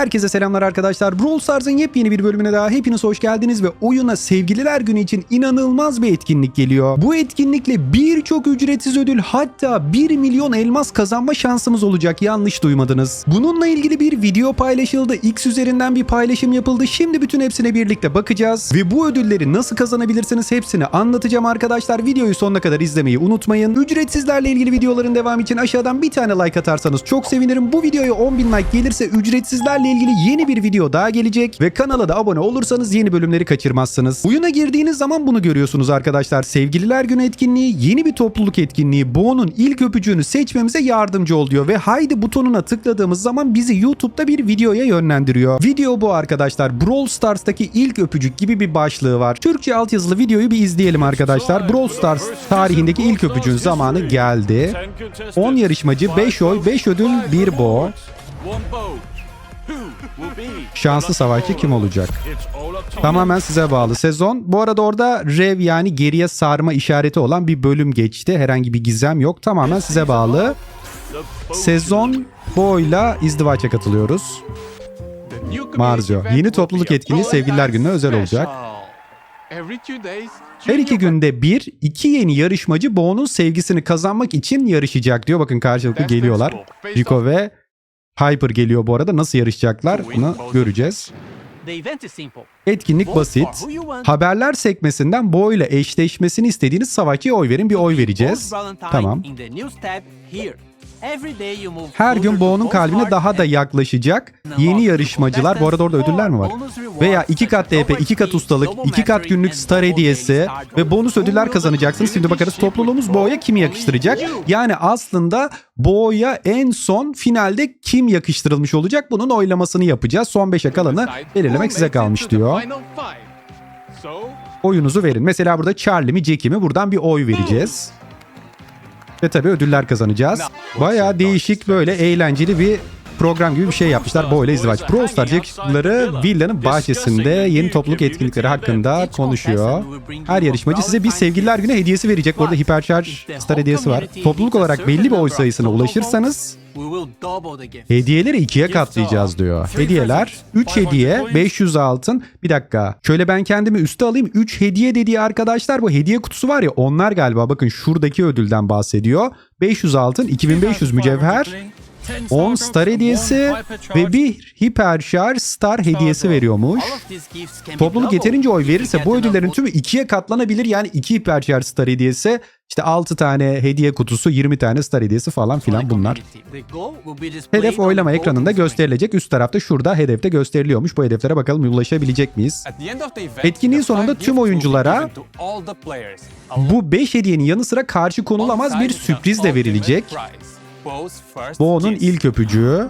Herkese selamlar arkadaşlar. Brawl Stars'ın yepyeni bir bölümüne daha hepiniz hoş geldiniz ve oyuna Sevgililer Günü için inanılmaz bir etkinlik geliyor. Bu etkinlikle birçok ücretsiz ödül hatta 1 milyon elmas kazanma şansımız olacak. Yanlış duymadınız. Bununla ilgili bir video paylaşıldı. X üzerinden bir paylaşım yapıldı. Şimdi bütün hepsine birlikte bakacağız ve bu ödülleri nasıl kazanabilirsiniz hepsini anlatacağım arkadaşlar. Videoyu sonuna kadar izlemeyi unutmayın. Ücretsizlerle ilgili videoların devamı için aşağıdan bir tane like atarsanız çok sevinirim. Bu videoya 10.000 like gelirse ücretsizlerle ilgili yeni bir video daha gelecek ve kanala da abone olursanız yeni bölümleri kaçırmazsınız. Oyuna girdiğiniz zaman bunu görüyorsunuz arkadaşlar. Sevgililer Günü etkinliği yeni bir topluluk etkinliği. Bo'nun ilk öpücüğünü seçmemize yardımcı ol diyor ve haydi butonuna tıkladığımız zaman bizi YouTube'da bir videoya yönlendiriyor. Video bu arkadaşlar. Brawl Stars'taki ilk öpücük gibi bir başlığı var. Türkçe altyazılı videoyu bir izleyelim arkadaşlar. Brawl Stars tarihindeki ilk öpücüğün zamanı geldi. 10 yarışmacı, 5 oy, 5 ödül, 1 bo. Şanslı savaşçı kim olacak? Tamamen size bağlı sezon. Bu arada orada rev yani geriye sarma işareti olan bir bölüm geçti. Herhangi bir gizem yok. Tamamen size bağlı. Sezon boyla izdivaça katılıyoruz. Marzio. Yeni topluluk etkinliği Sevgililer Günü'ne özel olacak. Her iki günde bir, iki yeni yarışmacı Bo'nun sevgisini kazanmak için yarışacak diyor. Bakın karşılıklı geliyorlar. Rico ve Hyper geliyor bu arada. Nasıl yarışacaklar bunu göreceğiz. Etkinlik basit. Haberler sekmesinden Bo ile eşleşmesini istediğiniz savaşçıya oy verin. Bir oy vereceğiz. Tamam. Her gün Bo'nun kalbine daha da yaklaşacak yeni yarışmacılar. Bu arada orada ödüller mi var? Veya iki kat DP, iki kat ustalık, iki kat günlük star hediyesi ve bonus ödüller kazanacaksınız. Şimdi bakarız topluluğumuz Bo'ya kimi yakıştıracak? Yani aslında Bo'ya en son finalde kim yakıştırılmış olacak? Bunun oylamasını yapacağız. Son 5'e kalanı belirlemek size kalmış diyor. Oyunuzu verin. Mesela burada Charlie mi Jackie mi? Buradan bir oy vereceğiz. Ve tabii ödüller kazanacağız. Bayağı değişik böyle eğlenceli bir program gibi bir şey yapmışlar. Böyle izdivaç. Brawl Stars yakışıklıları villanın bahçesinde yeni topluluk etkinlikleri hakkında konuşuyor. Her yarışmacı size bir sevgililer günü hediyesi verecek. Orada hipercharge star hediyesi var. Topluluk olarak belli bir oy sayısına ulaşırsanız hediyeleri ikiye katlayacağız diyor. Hediyeler 3 hediye 500 altın. Bir dakika. Şöyle ben kendimi üste alayım. 3 hediye dediği arkadaşlar bu hediye kutusu var ya onlar galiba bakın şuradaki ödülden bahsediyor. 500 altın, 2500 mücevher, 10 star hediyesi ve bir hiperşarj star hediyesi veriyormuş. Topluluk yeterince oy verirse bu ödüllerin tümü ikiye katlanabilir. Yani 2 hiperşarj star hediyesi, işte 6 tane hediye kutusu, 20 tane star hediyesi falan filan bunlar. Hedef oylama ekranında gösterilecek. Üst tarafta şurada hedefte gösteriliyormuş. Bu hedeflere bakalım ulaşabilecek miyiz? Etkinliğin sonunda tüm oyunculara bu 5 hediyenin yanı sıra karşı konulamaz bir sürpriz de verilecek. Bo'nun ilk öpücüğü.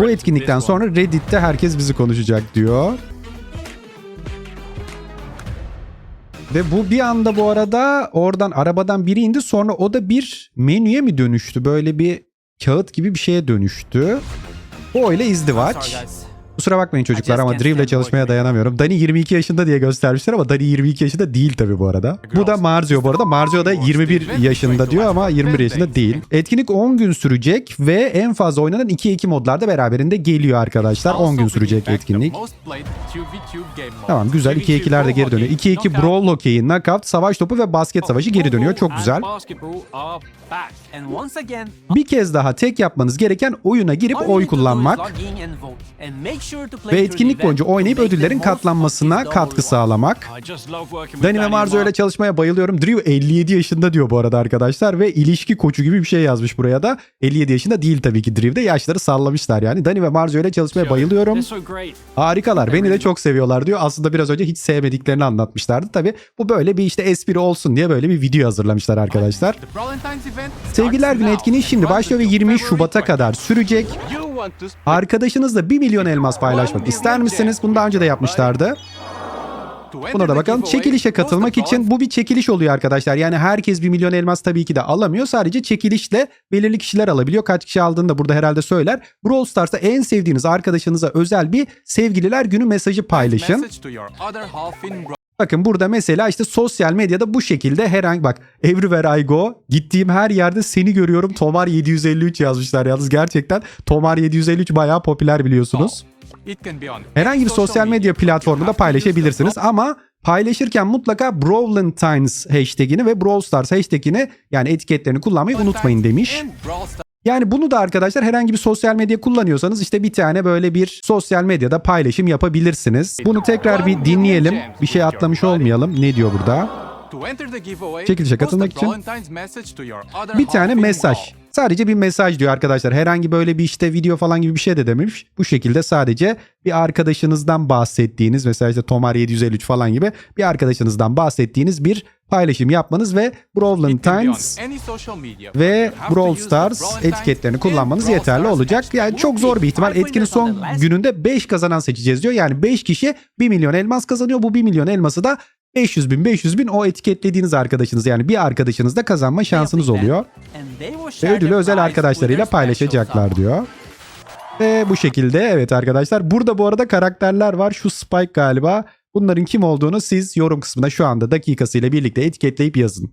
Bu etkinlikten sonra Reddit'te herkes bizi konuşacak diyor. Ve bu bir anda bu arada oradan arabadan biri indi sonra o da bir menüye mi dönüştü? Böyle bir kağıt gibi bir şeye dönüştü. O ile izdivaç. Kusura bakmayın çocuklar ama Drill ile çalışmaya dayanamıyorum. Dani 22 yaşında diye göstermişler ama Dani 22 yaşında değil tabii bu arada. Bu da Marzio bu arada. Marzio da 21 yaşında diyor ama 21 yaşında değil. Etkinlik 10 gün sürecek ve en fazla oynanan 2-2 modlarda beraberinde geliyor arkadaşlar. 10 gün sürecek etkinlik. Tamam güzel 2-2'ler de geri dönüyor. 2-2 Brawl Hockey'i, Knockout, Savaş Topu ve Basket Savaşı geri dönüyor. Çok güzel. Bir kez daha tek yapmanız gereken oyuna girip oy kullanmak ve etkinlik boyunca oynayıp ödüllerin katlanmasına katkı sağlamak. Dani ve Marzo ile çalışmaya bayılıyorum. Drew 57 yaşında diyor bu arada arkadaşlar ve ilişki koçu gibi bir şey yazmış buraya da. 57 yaşında değil tabii ki Drew'de yaşları sallamışlar yani. Dani ve Marzo ile çalışmaya bayılıyorum. Harikalar beni de çok seviyorlar diyor. Aslında biraz önce hiç sevmediklerini anlatmışlardı. Tabii bu böyle bir işte espri olsun diye böyle bir video hazırlamışlar arkadaşlar. Sevgililer Günü etkinliği şimdi başlıyor ve 20 Şubat'a kadar sürecek. Arkadaşınızla 1 milyon elmas paylaşmak ister misiniz? Bunu daha önce de yapmışlardı. Buna da bakalım. Çekilişe katılmak için bu bir çekiliş oluyor arkadaşlar. Yani herkes 1 milyon elmas tabii ki de alamıyor. Sadece çekilişle belirli kişiler alabiliyor. Kaç kişi aldığını da burada herhalde söyler. Brawl Stars'ta en sevdiğiniz arkadaşınıza özel bir sevgililer günü mesajı paylaşın. Bakın burada mesela işte sosyal medyada bu şekilde herhangi bak Everywhere I Go gittiğim her yerde seni görüyorum. Tomar 753 yazmışlar yalnız. Gerçekten Tomar 753 bayağı popüler biliyorsunuz. Herhangi bir sosyal medya platformunda paylaşabilirsiniz ama paylaşırken mutlaka Brawlentines hashtagini ve Brawl Stars hashtagini yani etiketlerini kullanmayı unutmayın demiş. Yani bunu da arkadaşlar herhangi bir sosyal medya kullanıyorsanız işte bir tane böyle bir sosyal medyada paylaşım yapabilirsiniz. Bunu tekrar bir dinleyelim. Bir şey atlamış olmayalım. Ne diyor burada? Çekilişe katılmak için Bir tane mesaj. Sadece bir mesaj diyor arkadaşlar. Herhangi böyle bir işte video falan gibi bir şey de dememiş. Bu şekilde sadece bir arkadaşınızdan bahsettiğiniz mesela işte Tomar 753 falan gibi bir arkadaşınızdan bahsettiğiniz bir paylaşım yapmanız ve Brawlentines ve Brawl Stars etiketlerini kullanmanız yeterli olacak. Yani çok zor bir ihtimal. Etkinin son gününde 5 kazanan seçeceğiz diyor. Yani 5 kişi 1 milyon elmas kazanıyor. Bu 1 milyon elması da 500 bin 500 bin o etiketlediğiniz arkadaşınız yani bir arkadaşınızda kazanma şansınız oluyor. Ve ödülü özel arkadaşlarıyla paylaşacaklar diyor. Ve bu şekilde evet arkadaşlar. Burada bu arada karakterler var. Şu Spike galiba. Bunların kim olduğunu siz yorum kısmına şu anda dakikasıyla birlikte etiketleyip yazın.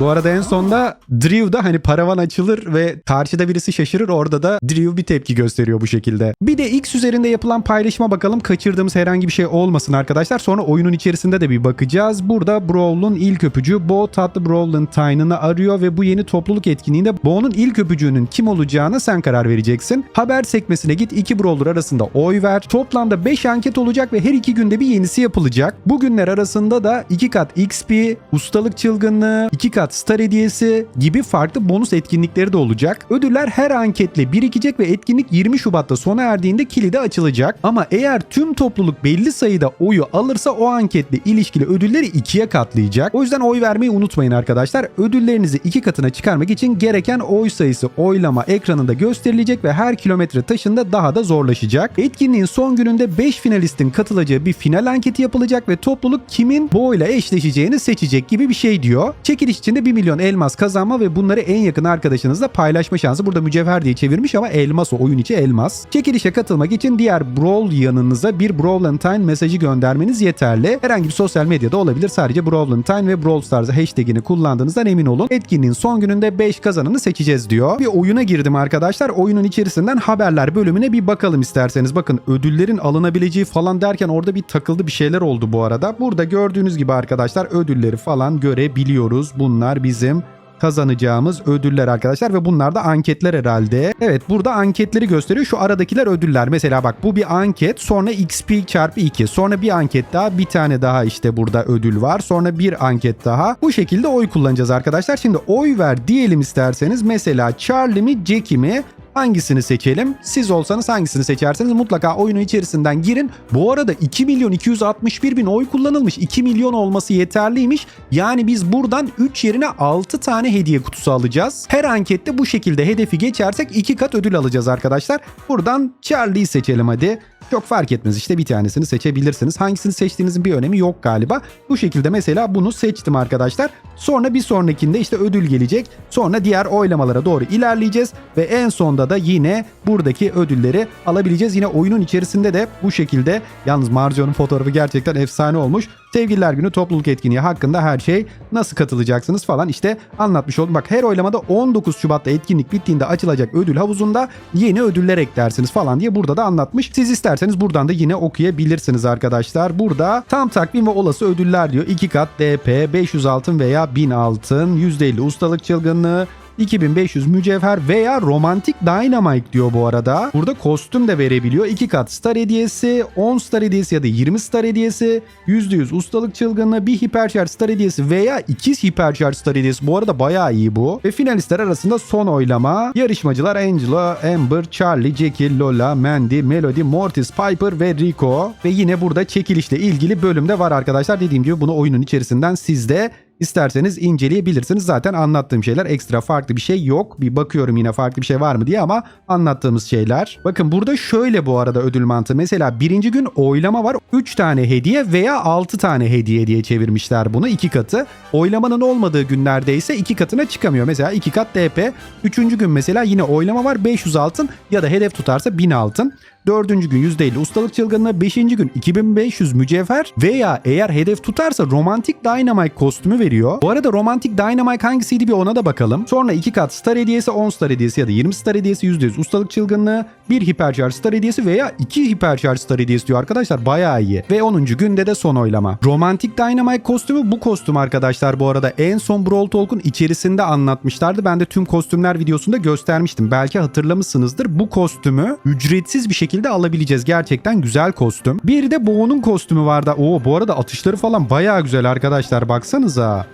Bu arada en sonda Drew'da hani paravan açılır ve karşıda birisi şaşırır orada da Drew bir tepki gösteriyor bu şekilde. Bir de X üzerinde yapılan paylaşıma bakalım kaçırdığımız herhangi bir şey olmasın arkadaşlar. Sonra oyunun içerisinde de bir bakacağız. Burada Brawl'un ilk öpücüğü Bo tatlı Brawlentine'ını arıyor ve bu yeni topluluk etkinliğinde Bo'nun ilk öpücüğünün kim olacağına sen karar vereceksin. Haber sekmesine git iki Brawler arasında oy ver. Toplamda 5 anket olacak ve her iki günde bir yenisi yapılacak. Bu günler arasında da 2 kat XP, ustalık çılgınlığı, 2 kat star hediyesi gibi farklı bonus etkinlikleri de olacak. Ödüller her anketle birikecek ve etkinlik 20 Şubat'ta sona erdiğinde kilidi açılacak. Ama eğer tüm topluluk belli sayıda oyu alırsa o anketle ilişkili ödülleri ikiye katlayacak. O yüzden oy vermeyi unutmayın arkadaşlar. Ödüllerinizi iki katına çıkarmak için gereken oy sayısı oylama ekranında gösterilecek ve her kilometre taşında daha da zorlaşacak. Etkinliğin son gününde 5 finalistin katılacağı bir final anketi yapılacak ve topluluk kimin boyla eşleşeceğini seçecek gibi bir şey diyor. Çekiliş için de 1 milyon elmas kazanma ve bunları en yakın arkadaşınızla paylaşma şansı. Burada mücevher diye çevirmiş ama elmas o oyun içi elmas. Çekilişe katılmak için diğer Brawl yanınıza bir Brawlentine mesajı göndermeniz yeterli. Herhangi bir sosyal medyada olabilir. Sadece Brawlentine ve Brawl Stars hashtagini kullandığınızdan emin olun. Etkinliğin son gününde 5 kazananı seçeceğiz diyor. Bir oyuna girdim arkadaşlar. Oyunun içerisinden haberler bölümüne bir bakalım isterseniz. Bakın ödüllerin alınabileceği falan derken orada bir takıldı bir şeyler oldu bu arada. Burada gördüğünüz gibi arkadaşlar ödülleri falan görebiliyoruz. Bunlar bizim kazanacağımız ödüller arkadaşlar ve bunlar da anketler herhalde. Evet burada anketleri gösteriyor. Şu aradakiler ödüller. Mesela bak bu bir anket sonra XP çarpı 2 sonra bir anket daha bir tane daha işte burada ödül var. Sonra bir anket daha. Bu şekilde oy kullanacağız arkadaşlar. Şimdi oy ver diyelim isterseniz mesela Charlie mi Jackie mi Hangisini seçelim? Siz olsanız hangisini seçerseniz mutlaka oyunun içerisinden girin. Bu arada 2 milyon 261 bin oy kullanılmış. 2 milyon olması yeterliymiş. Yani biz buradan 3 yerine 6 tane hediye kutusu alacağız. Her ankette bu şekilde hedefi geçersek 2 kat ödül alacağız arkadaşlar. Buradan Charlie'yi seçelim hadi. Çok fark etmez işte bir tanesini seçebilirsiniz. Hangisini seçtiğinizin bir önemi yok galiba. Bu şekilde mesela bunu seçtim arkadaşlar. Sonra bir sonrakinde işte ödül gelecek. Sonra diğer oylamalara doğru ilerleyeceğiz. Ve en sonda da yine buradaki ödülleri alabileceğiz. Yine oyunun içerisinde de bu şekilde. Yalnız Marzio'nun fotoğrafı gerçekten efsane olmuş. Sevgililer günü topluluk etkinliği hakkında her şey nasıl katılacaksınız falan işte anlatmış oldum. Bak her oylamada 19 Şubat'ta etkinlik bittiğinde açılacak ödül havuzunda yeni ödüller eklersiniz falan diye burada da anlatmış. Siz isterseniz buradan da yine okuyabilirsiniz arkadaşlar. Burada tam takvim ve olası ödüller diyor. 2 kat DP, 500 altın veya 1000 altın, %50 ustalık çılgınlığı, 2500 mücevher veya romantik dynamite diyor bu arada. Burada kostüm de verebiliyor. 2 kat star hediyesi, 10 star hediyesi ya da 20 star hediyesi, %100 ustalık çılgınlığı, bir hiperşarj star hediyesi veya ikiz hiperşarj star hediyesi. Bu arada bayağı iyi bu. Ve finalistler arasında son oylama. Yarışmacılar Angela, Amber, Charlie, Jackie, Lola, Mandy, Melody, Mortis, Piper ve Rico. Ve yine burada çekilişle ilgili bölümde var arkadaşlar. Dediğim gibi bunu oyunun içerisinden siz de İsterseniz inceleyebilirsiniz. Zaten anlattığım şeyler ekstra farklı bir şey yok. Bir bakıyorum yine farklı bir şey var mı diye ama anlattığımız şeyler. Bakın burada şöyle bu arada ödül mantığı. Mesela birinci gün oylama var. 3 tane hediye veya 6 tane hediye diye çevirmişler bunu. 2 katı. Oylamanın olmadığı günlerde ise 2 katına çıkamıyor. Mesela 2 kat DP. Üçüncü gün mesela yine oylama var. 500 altın ya da hedef tutarsa 1000 altın. Dördüncü gün %50 ustalık çılgınlığı. Beşinci gün 2500 mücevher veya eğer hedef tutarsa romantik Dynamite kostümü veriyor. Bu arada romantik Dynamite hangisiydi bir ona da bakalım. Sonra 2 kat star hediyesi, 10 star hediyesi ya da 20 star hediyesi, %100 ustalık çılgınlığı, 1 hipercharge star hediyesi veya 2 hipercharge star hediyesi diyor arkadaşlar. Bayağı iyi. Ve 10. günde de son oylama. Romantik Dynamite kostümü bu kostüm arkadaşlar bu arada en son Brawl Talk'un içerisinde anlatmışlardı. Ben de tüm kostümler videosunda göstermiştim. Belki hatırlamışsınızdır. Bu kostümü ücretsiz bir şekilde alabileceğiz. Gerçekten güzel kostüm. Bir de Bo'nun kostümü vardı. Oo bu arada atışları falan bayağı güzel arkadaşlar. Baksanıza.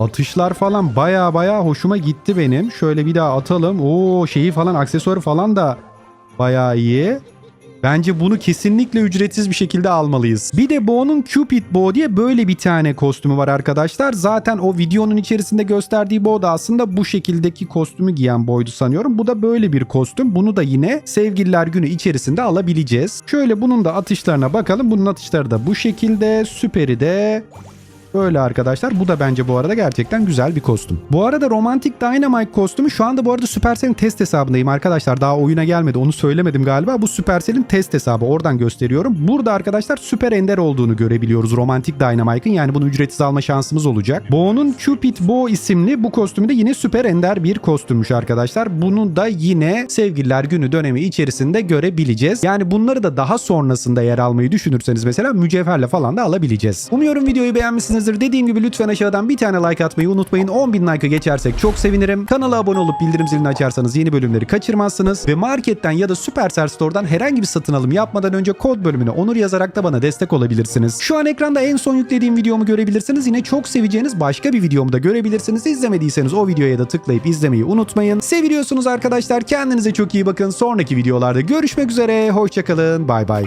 Atışlar falan baya baya hoşuma gitti benim. Şöyle bir daha atalım. Oo şeyi falan aksesuarı falan da baya iyi. Bence bunu kesinlikle ücretsiz bir şekilde almalıyız. Bir de Bo'nun Cupid Bo diye böyle bir tane kostümü var arkadaşlar. Zaten o videonun içerisinde gösterdiği Bo da aslında bu şekildeki kostümü giyen Bo'ydu sanıyorum. Bu da böyle bir kostüm. Bunu da yine Sevgililer Günü içerisinde alabileceğiz. Şöyle bunun da atışlarına bakalım. Bunun atışları da bu şekilde. Süperi de Böyle arkadaşlar. Bu da bence bu arada gerçekten güzel bir kostüm. Bu arada Romantic Dynamite kostümü şu anda bu arada Supercell'in test hesabındayım arkadaşlar. Daha oyuna gelmedi. Onu söylemedim galiba. Bu Supercell'in test hesabı. Oradan gösteriyorum. Burada arkadaşlar süper ender olduğunu görebiliyoruz Romantic Dynamite'ın. Yani bunu ücretsiz alma şansımız olacak. Bo'nun Cupid Bo isimli bu kostümü de yine süper ender bir kostümmüş arkadaşlar. Bunu da yine Sevgililer Günü dönemi içerisinde görebileceğiz. Yani bunları da daha sonrasında yer almayı düşünürseniz mesela mücevherle falan da alabileceğiz. Umuyorum videoyu beğenmişsinizdir. Dediğim gibi lütfen aşağıdan bir tane like atmayı unutmayın. 10.000 like'a geçersek çok sevinirim. Kanala abone olup bildirim zilini açarsanız yeni bölümleri kaçırmazsınız. Ve marketten ya da Supercell Store'dan herhangi bir satın alım yapmadan önce kod bölümüne onur yazarak da bana destek olabilirsiniz. Şu an ekranda en son yüklediğim videomu görebilirsiniz. Yine çok seveceğiniz başka bir videomu da görebilirsiniz. İzlemediyseniz o videoya da tıklayıp izlemeyi unutmayın. Seviliyorsunuz arkadaşlar. Kendinize çok iyi bakın. Sonraki videolarda görüşmek üzere. Hoşçakalın. Bay bay.